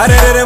array